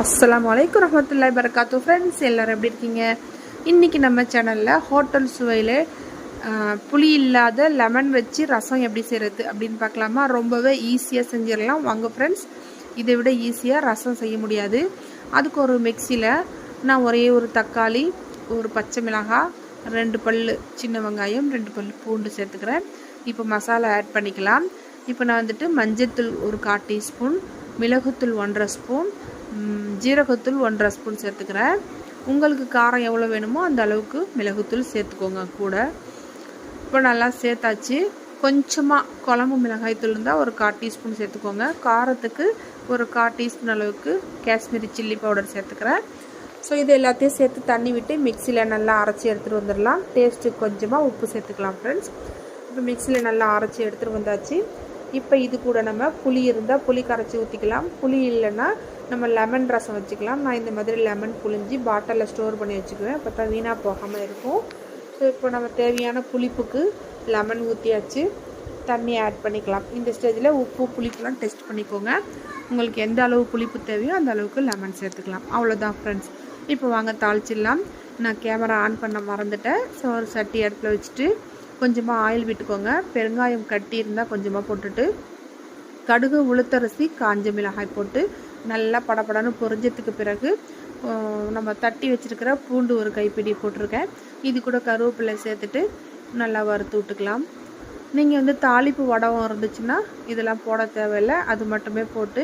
அஸ்லாம் வலைக்கம் ரஹமத்துல்லாய் பரகாத்து ஃப்ரெண்ட்ஸ் எல்லோரும் எப்படி இருக்கீங்க? இன்றைக்கி நம்ம சேனலில் ஹோட்டல் சுவையில் புளி இல்லாத லெமன் வச்சு ரசம் எப்படி செய்கிறது அப்படின்னு பார்க்கலாமா? ரொம்பவே ஈஸியாக செஞ்சிடலாம். வாங்க ஃப்ரெண்ட்ஸ் இதை விட ஈஸியாக ரசம் செய்ய முடியாது. அதுக்கு ஒரு மிக்சியில் நான் ஒரே ஒரு தக்காளி ஒரு பச்சை மிளகாய் ரெண்டு பல் சின்ன வெங்காயம் ரெண்டு பல் பூண்டு சேர்த்துக்கிறேன். இப்போ மசாலா ஆட் பண்ணிக்கலாம். இப்போ நான் வந்துட்டு மஞ்சத்தூள் ஒரு கால் டீஸ்பூன் மிளகுத்தூள் ஒன்றரை ஸ்பூன் ஜீரகத்தூள் ஒன்றரை ஸ்பூன் சேர்த்துக்கிறேன். உங்களுக்கு காரம் எவ்வளோ வேணுமோ அந்த அளவுக்கு மிளகுத்தூள் சேர்த்துக்கோங்க கூட. இப்போ நல்லா சேர்த்தாச்சு. கொஞ்சமாக குழம்பு மிளகாய்த்தூள் இருந்தால் ஒரு கால் டீஸ்பூன் சேர்த்துக்கோங்க. காரத்துக்கு ஒரு கால் டீஸ்பூன் அளவுக்கு காஷ்மீரி சில்லி பவுடர் சேர்த்துக்கிறேன். ஸோ இது எல்லாத்தையும் சேர்த்து தண்ணி விட்டு மிக்சியில் நல்லா அரைச்சி எடுத்துகிட்டு வந்துடலாம். டேஸ்ட்டு கொஞ்சமாக உப்பு சேர்த்துக்கலாம் ஃப்ரெண்ட்ஸ் இப்போ மிக்சியில் நல்லா அரைச்சி எடுத்துகிட்டு வந்தாச்சு. இப்போ இது கூட நம்ம புளி இருந்தால் புளி கரைச்சி ஊற்றிக்கலாம் புளி இல்லைன்னா நம்ம லெமன் ரசம் வச்சுக்கலாம். நான் இந்த மாதிரி லெமன் புளிஞ்சி பாட்டிலில் ஸ்டோர் பண்ணி வச்சுக்குவேன். அப்போ தான் வீணாக போகாமல் இருக்கும். ஸோ இப்போ நம்ம தேவையான புளிப்புக்கு லெமன் ஊற்றியாச்சு தண்ணி ஆட் பண்ணிக்கலாம். இந்த ஸ்டேஜில் உப்பு புளிப்புலாம் டெஸ்ட் பண்ணிக்கோங்க. உங்களுக்கு எந்த அளவு புளிப்பு தேவையோ அந்த அளவுக்கு லெமன் சேர்த்துக்கலாம். அவ்வளோதான் ஃப்ரெண்ட்ஸ் இப்போ வாங்க தாளிச்சிடலாம். நான் கேமரா ஆன் பண்ண மறந்துட்டேன். ஸோ ஒரு சட்டி அடுப்பில் வச்சுட்டு கொஞ்சமாக ஆயில் விட்டுக்கோங்க. பெருங்காயம் கட்டி இருந்தால் கொஞ்சமாக போட்டுட்டு கடுகு உளுத்தரிசி காஞ்ச மிளகாய் போட்டு நல்லா படபடன்னு பொரிஞ்சதுக்கு பிறகு நம்ம தட்டி வச்சுருக்கிற பூண்டு ஒரு கைப்பிடி போட்டிருக்கேன். இது கூட கருவேப்பிலை சேர்த்துட்டு நல்லா வறுத்து விட்டுக்கலாம். நீங்கள் வந்து தாளிப்பு வடகம் இருந்துச்சுன்னா இதெல்லாம் போட தேவையில்லை. அது மட்டுமே போட்டு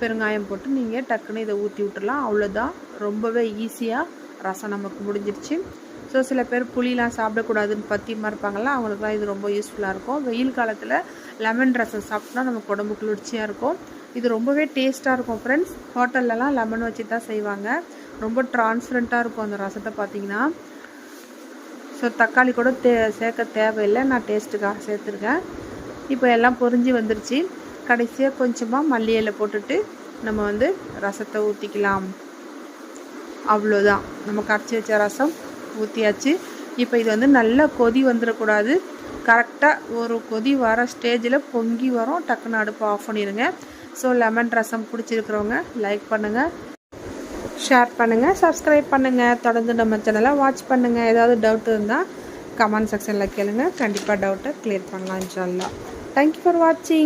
பெருங்காயம் போட்டு நீங்கள் டக்குன்னு இதை ஊற்றி விட்டுறலாம். அவ்வளோதான் ரொம்பவே ஈஸியாக ரசம் நமக்கு முடிஞ்சிருச்சு. ஸோ சில பேர் புளிலாம் சாப்பிடக்கூடாதுன்னு பத்தியமாக இருப்பாங்கள்ல அவங்களுக்குலாம் இது ரொம்ப யூஸ்ஃபுல்லாக இருக்கும். வெயில் காலத்தில் லெமன் ரசம் சாப்பிட்டா நமக்கு உடம்பு குளிர்ச்சியாக இருக்கும். இது ரொம்பவே டேஸ்ட்டாக இருக்கும் ஃப்ரெண்ட்ஸ் ஹோட்டல்லலாம் லெமன் வச்சு தான் செய்வாங்க. ரொம்ப டிரான்ஸ்பரண்ட்டாக இருக்கும் அந்த ரசத்தை பார்த்தீங்கன்னா ஸோ தக்காளி கூட தே சேர்க்க தேவையில்லை. நான் டேஸ்ட்டுக்காக சேர்த்துருக்கேன். இப்போ எல்லாம் பொரிஞ்சு வந்துருச்சு. கடைசியாக கொஞ்சமாக மல்லியில் போட்டுட்டு நம்ம வந்து ரசத்தை ஊற்றிக்கலாம் அவ்வளோதான் நம்ம கரைச்சி வச்ச ரசம் ஊற்றியாச்சு இப்போ இது வந்து நல்லா கொதி வந்துடக்கூடாது கரெக்டாக ஒரு கொதி வர ஸ்டேஜில் பொங்கி வரும். டக்குன்னு அடுப்பை ஆஃப் பண்ணிடுங்க ஸோ லெமன் ரசம் பிடிச்சிருக்கிறவங்க லைக் பண்ணுங்கள் ஷேர் பண்ணுங்கள் சப்ஸ்கிரைப் பண்ணுங்கள் தொடர்ந்து நம்ம சேனலை வாட்ச் பண்ணுங்கள் ஏதாவது டவுட் இருந்தால் கமெண்ட் செக்ஷனில் கேளுங்கள் கண்டிப்பாக டவுட்டை க்ளியர் பண்ணலாம் இன்ஷால்லா தேங்க்யூ ஃபார் வாட்சிங்